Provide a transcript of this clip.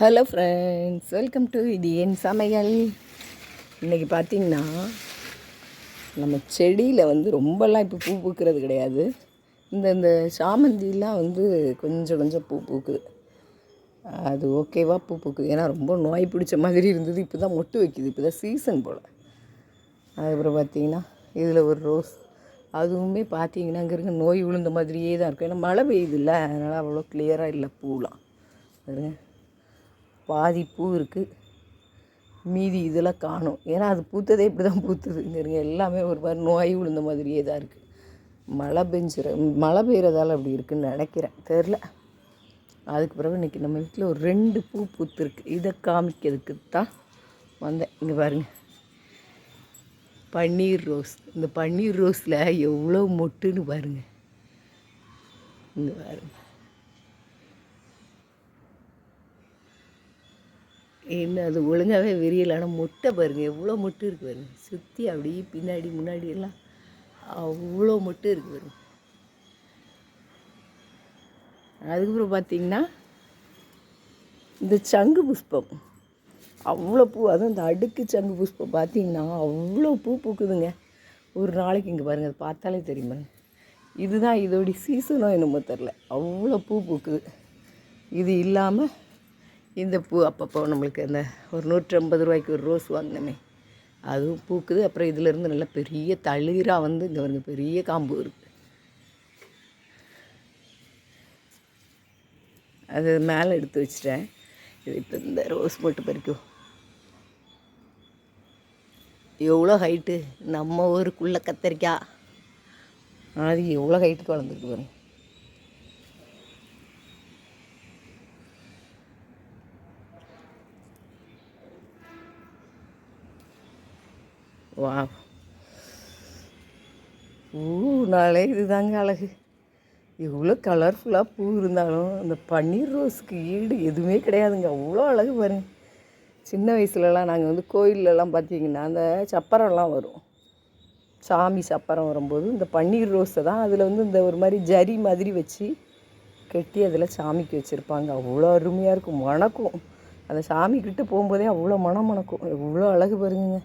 Hello friends welcome to இது என் சமையல் இன்றைக்கி பார்த்தீங்கன்னா நம்ம செடியில் வந்து ரொம்பலாம் இப்போ பூ பூக்கிறது கிடையாது. இந்த இந்த சாமந்திலாம் வந்து கொஞ்சம் கொஞ்சம் பூ பூக்குது. அது ஓகேவா பூ பூக்குது. ஏன்னா ரொம்ப நோய் பிடிச்ச மாதிரி இருந்தது. இப்போ தான் மொட்டு வைக்குது. இப்போ தான் சீசன் போல். அதுக்கப்புறம் பார்த்தீங்கன்னா இதில் ஒரு ரோஸ் அதுவுமே பார்த்தீங்கன்னா அங்கே இருக்க நோய் விழுந்த மாதிரியே தான் இருக்கும். ஏன்னா மழை பெய்யுதுல்ல. அதனால் அவ்வளோ கிளியராக இல்லை பூலாம். பாருங்க. பாதி பூ இருக்குது மீதி இதெல்லாம் காணும். ஏன்னா அது பூத்ததே இப்படி தான் பூத்துது இங்கே எல்லாமே ஒரு மாதிரி நோய் விழுந்த மாதிரியே தான் இருக்குது மழை பெஞ்சுற மழை பெய்கிறதால அப்படி இருக்குன்னு நினைக்கிறேன். தெரில அதுக்கு பிறகு இன்றைக்கி நம்ம வீட்டில் ஒரு ரெண்டு பூ பூத்துருக்கு. இதை காமிக்கிறதுக்கு தான் வந்தேன். இங்கே பாருங்கள் பன்னீர் ரோஸ். இந்த பன்னீர் ரோஸில் எவ்வளோ மொட்டுன்னு பாருங்கள் இங்கே பாருங்கள் என்ன அது ஒழுங்காகவே விரியலை ஆனால் முட்டை பாருங்கள் எவ்வளோ முட்டை இருக்குது பாருங்க. சுற்றி அப்படியே பின்னாடி முன்னாடி எல்லாம் அவ்வளோ முட்டை இருக்குது பாருங்க. அதுக்கப்புறம் பார்த்தீங்கன்னா இந்த சங்கு புஷ்பம். அவ்வளோ பூ அதுவும் இந்த அடுக்கு சங்கு புஷ்பம் பார்த்தீங்கன்னா அவ்வளோ பூ பூக்குதுங்க. ஒரு நாளைக்கு இங்கே பாருங்கள் அது பார்த்தாலே தெரியுமா இதுதான் இதோடைய சீசனோ என்னமோ தெரில அவ்வளோ பூ பூக்குது. இது இல்லாமல் இந்த பூ அப்பப்போ நம்மளுக்கு அந்த ஒரு நூற்றம்பது ரூபாய்க்கு ஒரு ரோஸ் வாங்கினோமே அதுவும் பூக்குது. அப்புறம் இதிலேருந்து நல்லா பெரிய தளிராக வந்து இங்கே வருங்க பெரிய காம்பு இருக்குது அது மேலே எடுத்து வச்சிட்டேன். இது இப்போ இந்த ரோஸ் போட்டு பறிக்கும் எவ்வளோ ஹைட்டு நம்ம ஊருக்குள்ளே கத்தரிக்காய். அது எவ்வளோ ஹைட்டுக்கு வளர்ந்துருக்கு பாருங்க. வா பூனாலே இதுதாங்க அழகு. எவ்வளோ கலர்ஃபுல்லாக பூ இருந்தாலும் அந்த பன்னீர் ரோஸுக்கு ஈடு எதுவுமே கிடையாதுங்க. அவ்வளோ அழகு பாருங்க. சின்ன வயசுலலாம் நாங்கள் வந்து கோயில்லலாம் பார்த்தீங்கன்னா அந்த சப்பரம்லாம் வரும். சாமி சப்பரம் வரும்போது இந்த பன்னீர் ரோஸை தான் அதில் வந்து இந்த ஒரு மாதிரி ஜரி மாதிரி வச்சு கட்டி அதில் சாமிக்கு வச்சுருப்பாங்க. அவ்வளோ அருமையாக இருக்கும். மணக்கும். அந்த சாமிக்கிட்ட போகும்போதே அவ்வளோ மனம் மணக்கும். எவ்வளோ அழகு பாருங்க